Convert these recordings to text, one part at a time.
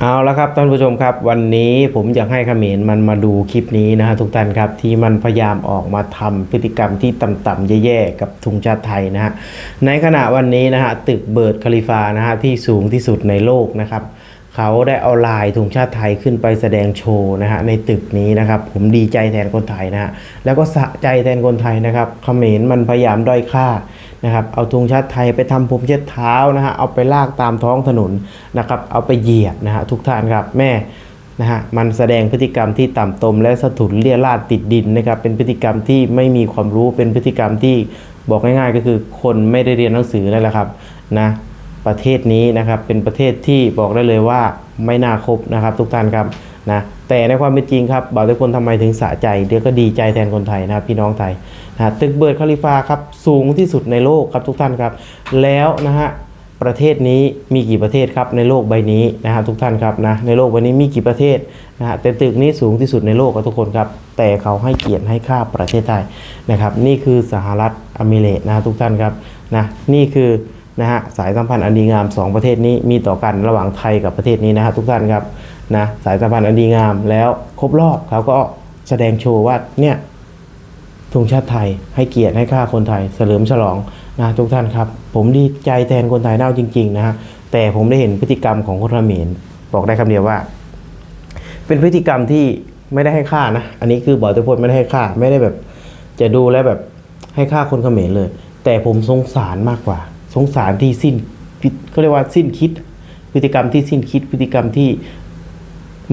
เอาละครับท่านผู้ชมครับ วันนี้ผมอยากให้เขมรมันมาดูคลิปนี้นะฮะทุกท่านครับ ที่มันพยายามออกมาทำพฤติกรรมที่ต่ำๆแย่ๆกับธงชาติไทยนะฮะในขณะวันนี้นะฮะตึกเบิร์ดคาลิฟานะฮะที่สูงที่สุดในโลกนะครับ เขาได้เอาลายธงชาติไทยขึ้นไปแสดงโชว์นะฮะในตึกนี้นะครับ ผมดีใจแทนคนไทยนะฮะแล้วก็สะใจแทนคนไทยนะครับเขมรมันพยายามด้อยค่านะครับเอาธงชาติไทยไปทำผมเช็ดเท้านะฮะเอาไปลากตามท้องถนนนะครับเอาไปเหยียบนะฮะทุกท่านครับแม่นะฮะมันแสดงพฤติกรรมที่ต่ำตมและสะถุนเลี่ยราดติดดินนะครับเป็นพฤติกรรมที่ไม่มีความรู้เป็นพฤติกรรมที่บอกง่ายๆ ก็คือคนไม่ได้เรียนหนังสือนั่นแหละครับนะ ประเทศนี้นะครับเป็นประเทศที่บอกได้เลยว่าไม่น่าคบนะครับ ทุกท่านครับนะแต่ในความเป็นจริงครับบ่าวทุกคนทำไมถึงสะใจเดี๋ยวก็ดีใจแทนคนไทยนะครับพี่น้องไทยนะตึกเบิร์ดคาลิฟาครับสูงที่สุดในโลกครับทุกท่านครับ แล้วนะฮะประเทศนี้มีกี่ประเทศครับในโลกใบนี้นะฮะทุกท่านครับนะในโลกใบนี้มีกี่ประเทศนะฮะแต่ตึกนี้สูงที่สุดในโลกครับทุกคนครับ แต่เขาให้เกียรติให้ค่าประเทศไทยนะครับ นี่คือสหรัฐอเมริกานะฮะทุกท่านครับนะนี่คือ นะฮะสายสัมพันธ์อันดีงาม 2 ประเทศนี้มีต่อกันระหว่างไทยกับประเทศนี้นะฮะทุกท่านครับนะสายสัมพันธ์อันดีงามแล้วครบรอบเขาก็แสดงโชว์ว่าเนี่ยธงชาติไทยให้เกียรติให้ค่าคนไทยเฉลิมฉลองนะทุกท่านครับ ผมดีใจแทนคนไทยเน่าจริงๆนะฮะแต่ผมได้เห็นพฤติกรรมของคนเขมรบอกได้คำเดียวว่า เป็นพฤติกรรมที่ไม่ได้ให้ค่านะ อันนี้คือบอกทุกคนไม่ได้ให้ค่า ไม่ได้แบบ จะดูแลแบบให้ค่าคนเขมรเลย แต่ผมสงสารมากกว่า สงสารที่สิ้นเขาเรียกว่าสิ้นคิด พฤติกรรมที่สิ้นคิด พฤติกรรมที่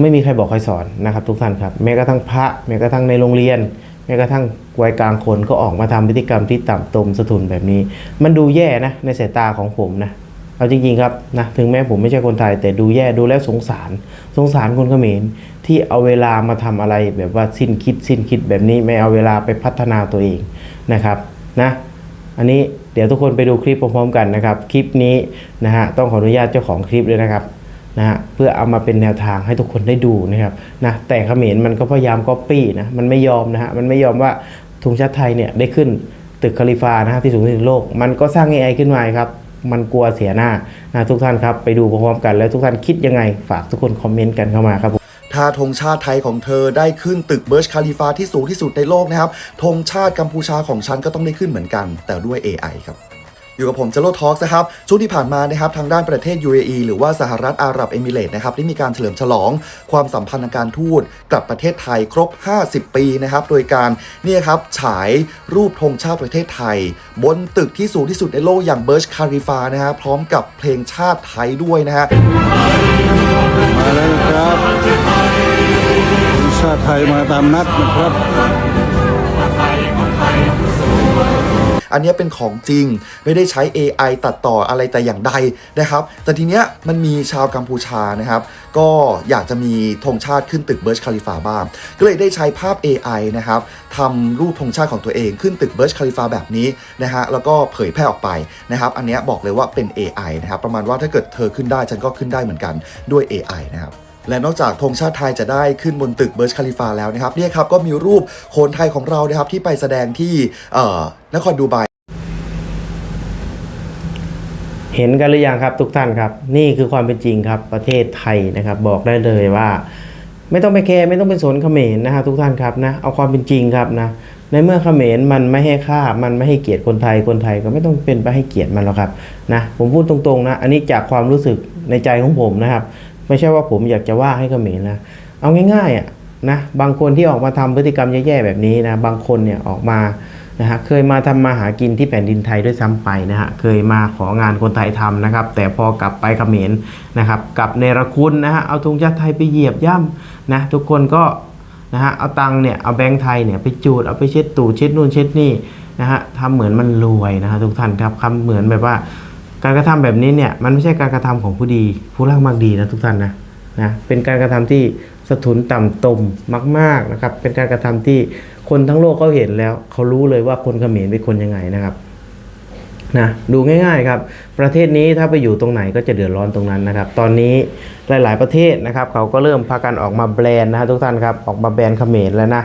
ไม่มีใครบอกใครสอนนะครับ ทุกท่านครับ แม้กระทั่งพระแม้กระทั่งในโรงเรียน แม้กระทั่งวัยกลางคนก็ออกมาทำพฤติกรรมที่ต่ำตมสะทุนแบบนี้ มันดูแย่นะในสายตาของผมนะเอาจริงๆครับนะถึงแม้ผมไม่ใช่คนไทย แต่ดูแย่ดูแล้วสงสาร สงสารคนเขมรที่เอาเวลามาทำอะไรแบบว่าสิ้นคิด สิ้นคิดแบบนี้ไม่เอาเวลาไปพัฒนาตัวเองนะครับนะ อันนี้ เดี๋ยวทุกคนไปดูคลิปพร้อมๆกันนะครับ คลิปนี้นะฮะต้องขออนุญาตเจ้าของคลิปด้วยนะครับนะฮะเพื่อเอามาเป็นแนวทางให้ทุกคนได้ดูนะครับนะแต่เขมรมันก็พยายามก๊อปปี้นะมันไม่ยอมนะฮะมันไม่ยอมว่าธงชาติไทยเนี่ยได้ขึ้นตึกคาลิฟานะฮะที่สูงที่สุดโลก มันก็สร้าง AI ขึ้นมาครับมันกลัวเสียหน้านะทุกท่านครับไปดูพร้อมๆกันแล้วทุกท่านคิดยังไงฝากทุกคนคอมเมนต์กันเข้ามาครับ ถ้าธงชาติไทยของเธอได้ขึ้นตึกเบิร์ชคาลิฟาที่สูงที่สุดในโลกนะครับธงชาติกัมพูชาของฉันก็ต้องได้ขึ้นเหมือนกัน แต่ด้วย AI ครับอยู่กับผมเจโรทอ l k นะครับช่วงที่ผ่านมานะครับทางด้านประเทศ UAE หรือว่าสหรัฐอาหรับเอมิเรตส์นะครับได้มีการเฉลิมฉลองความสัมพันธ์ทางการทูตกับประเทศไทยครบ 50 ปีนะครับโดยการเนี่ยครับฉายรูปธงชาติประเทศไทย บนตึกที่สูงที่สุดในโลกอย่างเบิร์ชคาลิฟานะฮะพร้อมกับเพลงชาติไทยด้วยนะฮะ ยมาตามนัดนะครับ อันนี้เป็นของจริงไม่ได้ใช้ AI ตัดต่ออะไรแต่อย่างใดนะครับ แต่ทีเนี้ยมันมีชาวกัมพูชานะครับ ก็อยากจะมีธงชาติขึ้นตึกเบิร์ชคาลิฟาบ้าง ก็เลยได้ใช้ภาพ AI นะครับทำรูปธงชาติของตัวเองขึ้นตึกเบิร์ชคาลิฟาแบบนี้นะฮะแล้วก็เผยแพร่ออกไปนะครับ อันนี้บอกเลยว่าเป็น AI นะครับประมาณว่าถ้าเกิดเธอขึ้นได้ฉันก็ขึ้นได้เหมือนกันด้วย AI นะครับ และนอกจากธงชาติไทยจะได้ขึ้นบนตึกเบิร์ชคาลิฟาแล้วนะครับเนี่ยครับก็มีรูปโขนไทยของเรานะครับที่ไปแสดงที่เอ่อนครดูไบเห็นกันหรือยังครับทุกท่านครับ นี่คือความเป็นจริงครับประเทศไทยนะครับ บอกได้เลยว่า ไม่ต้องไปแคร์ไม่ต้องไปสนเขมรนะฮะทุกท่านครับนะเอาความเป็นจริงครับนะในเมื่อเขมรมันไม่ให้ค่ามันไม่ให้เกียรติคนไทยคนไทยก็ไม่ต้องเป็นไปให้เกียรติมันหรอกครับนะผมพูดตรงๆนะอันนี้จากความรู้สึกในใจของผมนะครับ ไม่ใช่ว่าผมอยากจะว่าให้เขมรนะ เอาง่ายๆอะนะบางคนที่ออกมาทำพฤติกรรมแย่ๆแบบนี้นะบางคนเนี่ยออกมานะฮะเคยมาทำมาหากินที่แผ่นดินไทยด้วยซ้ำไปนะฮะเคยมาของานคนไทยทำนะครับ แต่พอกลับไปเขมรนะครับกลับเนรคุณนะฮะเอาธงชาติไทยไปเหยียบย่ำนะทุกคนก็นะฮะเอาตังค์เนี่ยเอาแบงค์ไทยเนี่ยไปจูดเอาไปเช็ดตู่เช็ดนู่นเช็ดนี่นะฮะทำเหมือนมันรวยนะฮะทุกท่านครับคำเหมือนแบบว่า การกระทำแบบนี้เนี่ยมันไม่ใช่การกระทำของผู้ดี ผู้รักมากดีนะทุกท่านนะนะเป็นการกระทำที่สะทุนต่ำตมมากๆนะครับเป็นการกระทำที่คนทั้งโลกเขาเห็นแล้วเขารู้เลยว่าคนเขมรเป็นคนยังไงนะครับนะดูง่ายๆครับ ประเทศนี้ถ้าไปอยู่ตรงไหนก็จะเดือดร้อนตรงนั้นนะครับ ตอนนี้หลายๆประเทศนะครับ เขาก็เริ่มพากันออกมาแบรนด์นะฮะทุกท่านครับ ออกมาแบรนด์เขมรแล้วนะ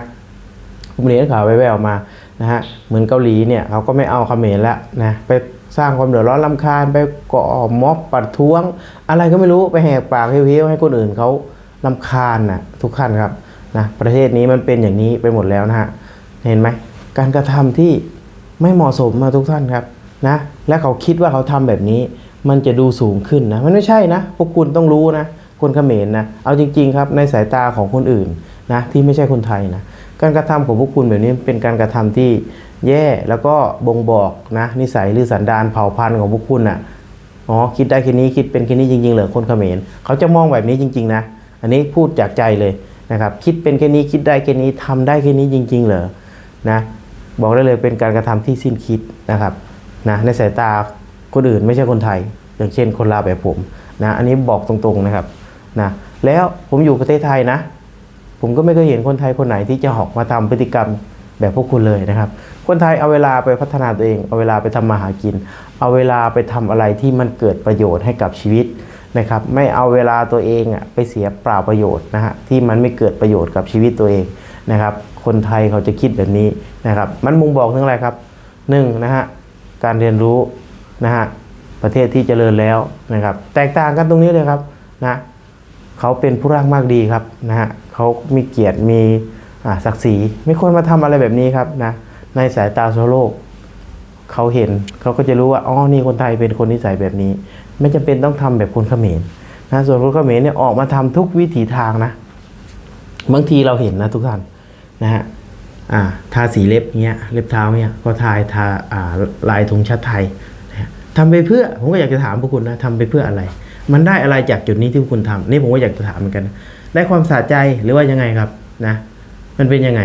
ผมเรียนข่าวแว่วๆมา นะฮะเหมือนเกาหลีเนี่ยเขาก็ไม่เอาเขมรแล้วนะไปสร้างความเดือดร้อนลำคาญไปก่อม็อบปัดท้วง อะไรก็ไม่รู้ไปแหกปากเฮี้ยวให้คนอื่นเขาลำคาญนะทุกท่านครับนะประเทศนี้มันเป็นอย่างนี้ไปหมดแล้วนะฮะเห็นไหมการกระทำที่ไม่เหมาะสมมาทุกท่านครับนะและเขาคิดว่าเขาทำแบบนี้มันจะดูสูงขึ้นนะมันไม่ใช่นะพวกคุณต้องรู้นะคนเขมรนะเอาจริง ๆ ครับในสายตาของคนอื่นนะที่ไม่ใช่คนไทยนะ การกระทำของพวกคุณแบบนี้เป็นการกระทำที่แย่แล้วก็บ่งบอกนะนิสัยหรือสันดานเผ่าพันธุ์ของพวกคุณน่ะอ๋อคิดได้แค่นี้คิดเป็นแค่นี้จริงๆเหรอคนเขมรเขาจะมองแบบนี้จริง ๆ นะ อันนี้พูดจากใจเลยนะครับ คิดเป็นแค่นี้คิดได้แค่นี้ทำได้แค่นี้จริง ๆ เหรอนะบอกได้เลยเป็นการกระทำที่สิ้นคิดนะครับนะในสายตาคนอื่นไม่ใช่คนไทย อย่างเช่นคนลาวแบบผมนะอันนี้บอกตรงๆนะครับนะแล้วผมอยู่ประเทศไทยนะ ผมก็ไม่เคยเห็นคนไทยคนไหนที่จะออกมาทำพฤติกรรมแบบพวกคุณเลยนะครับ คนไทยเอาเวลาไปพัฒนาตัวเอง เอาเวลาไปทำมาหากิน เอาเวลาไปทำอะไรที่มันเกิดประโยชน์ให้กับชีวิตนะครับ ไม่เอาเวลาตัวเองอะไปเสียเปล่าประโยชน์นะฮะที่มันไม่เกิดประโยชน์กับชีวิตตัวเองนะครับ คนไทยเขาจะคิดแบบนี้นะครับ มันมุงบอกถึงอะไรครับหนึ่งนะฮะการเรียนรู้นะฮะประเทศที่เจริญแล้วนะครับ แตกต่างกันตรงนี้เลยครับนะ เขาเป็นผู้ร่างมากดีครับนะฮะเขามีเกียรติมีศักดิ์ศรีไม่ควรมาทำอะไรแบบนี้ครับนะในสายตาชาวโลกเขาเห็นเขาก็จะรู้ว่าอ๋อนี่คนไทยเป็นคนนิสัยแบบนี้ ไม่จำเป็นต้องทำแบบคนเขมรนะส่วนคนเขมรเนี่ยออกมาทำทุกวิถีทางนะบางทีเราเห็นนะทุกท่านนะฮะอ่าทาสีเล็บเงี้ยเล็บเท้าเงี้ยก็ทายทาอ่าลายธงชาติไทยนะทำไปเพื่อผมก็อยากจะถามพวกคุณนะทำไปเพื่ออะไร มันได้อะไรจากจุดนี้ที่พวกคุณทำนี่ผมก็อยากจะถามเหมือนกัน ได้ความสะใจหรือว่ายังไงครับนะ มันเป็นยังไง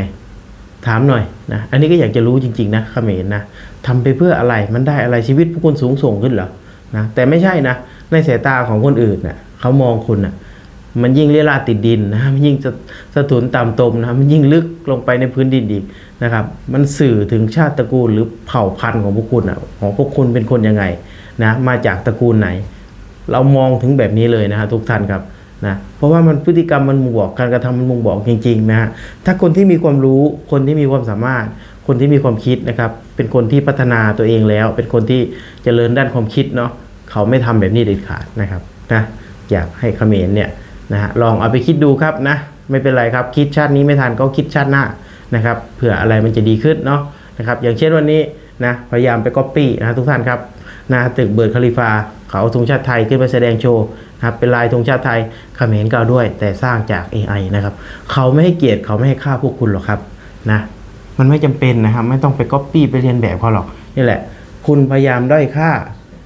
ถามหน่อยนะ อันนี้ก็อยากจะรู้จริง ๆ นะเขมรนะทำไปเพื่ออะไร มันได้อะไรชีวิตพวกคุณสูงส่งขึ้นเหรอนะแต่ไม่ใช่นะ ในสายตาของคนอื่นนะเขามองคุณนะมันยิ่งเลียราติดดินนะมันยิ่งจะสะทุนต่ำตมนะมันยิ่งลึกลงไปในพื้นดินอีกนะครับ มันสื่อถึงชาติตระกูลหรือเผ่าพันธุ์ของพวกคุณอะของพวกคุณเป็นคนยังไงนะมาจากตระกูลไหน เรามองถึงแบบนี้เลยนะฮะทุกท่านครับนะเพราะว่ามันพฤติกรรมมันบ่งบอกการกระทำมันบ่งบอกจริงๆนะฮะถ้าคนที่มีความรู้คนที่มีความสามารถ คนที่มีความคิดนะครับ เป็นคนที่พัฒนาตัวเองแล้ว เป็นคนที่เจริญด้านความคิดเนาะเขาไม่ทำแบบนี้เด็ดขาดนะครับนะอยากให้เขมรเนี่ยนะฮะลองเอาไปคิดดูครับนะไม่เป็นไรครับคิดชาตินี้ไม่ทันก็คิดชาติหน้านะครับเผื่ออะไรมันจะดีขึ้นเนาะนะครับอย่างเช่นวันนี้นะพยายามไปก๊อปปี้นะทุกท่านครับ นะตึกเบิร์ดคาลิฟา เขาเอาธงชาติไทยขึ้นมาแสดงโชว์นะครับเป็นลายธงชาติไทยเขมรก็เอาด้วย แต่สร้างจาก AI นะครับเขาไม่ให้เกียรติเขาไม่ให้ค่าพวกคุณหรอกครับนะมันไม่จำเป็นนะครับไม่ต้องไปก๊อปปี้ไปเรียนแบบเขาหรอกนี่แหละ คุณพยายามด้อยค่า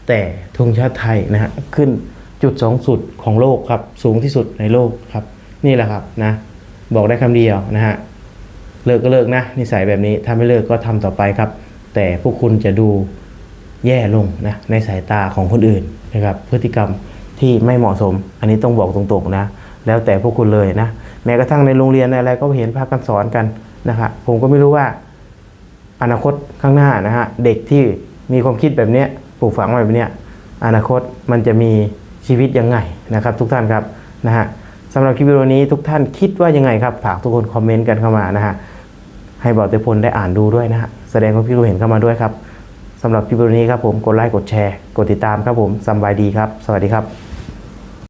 แต่ธงชาติไทยนะฮะขึ้นจุดสูงสุดของโลกครับ สูงที่สุดในโลกครับ นี่แหละครับนะ บอกได้คำเดียวนะฮะเลิกก็เลิกนะนิสัยแบบนี้ถ้าไม่เลิกก็ทำต่อไปครับ แต่พวกคุณจะดู แย่ลงนะในสายตาของคนอื่นนะครับพฤติกรรมที่ไม่เหมาะสม อันนี้ต้องบอกตรงๆนะแล้วแต่พวกคุณเลยนะแม้กระทั่งในโรงเรียนอะไรก็เห็นพากันสอนกันนะครับผมก็ไม่รู้ว่าอนาคตข้างหน้านะฮะเด็กที่มีความคิดแบบนี้ปลูกฝังไว้แบบนี้อนาคตมันจะมีชีวิตยังไงนะครับ ทุกท่านครับนะฮะสำหรับคลิปวิดีโอนี้ทุกท่านคิดว่ายังไงครับฝากทุกคนคอมเมนต์กันเข้ามานะฮะให้บอกเตพลได้อ่านดูด้วยนะฮะแสดงความคิดเห็นเข้ามาด้วยครับ สำหรับคลิปวิดีโอนี้ครับผมกดไลค์กดแชร์ กดติดตามครับผมสบายดีครับ สวัสดีครับ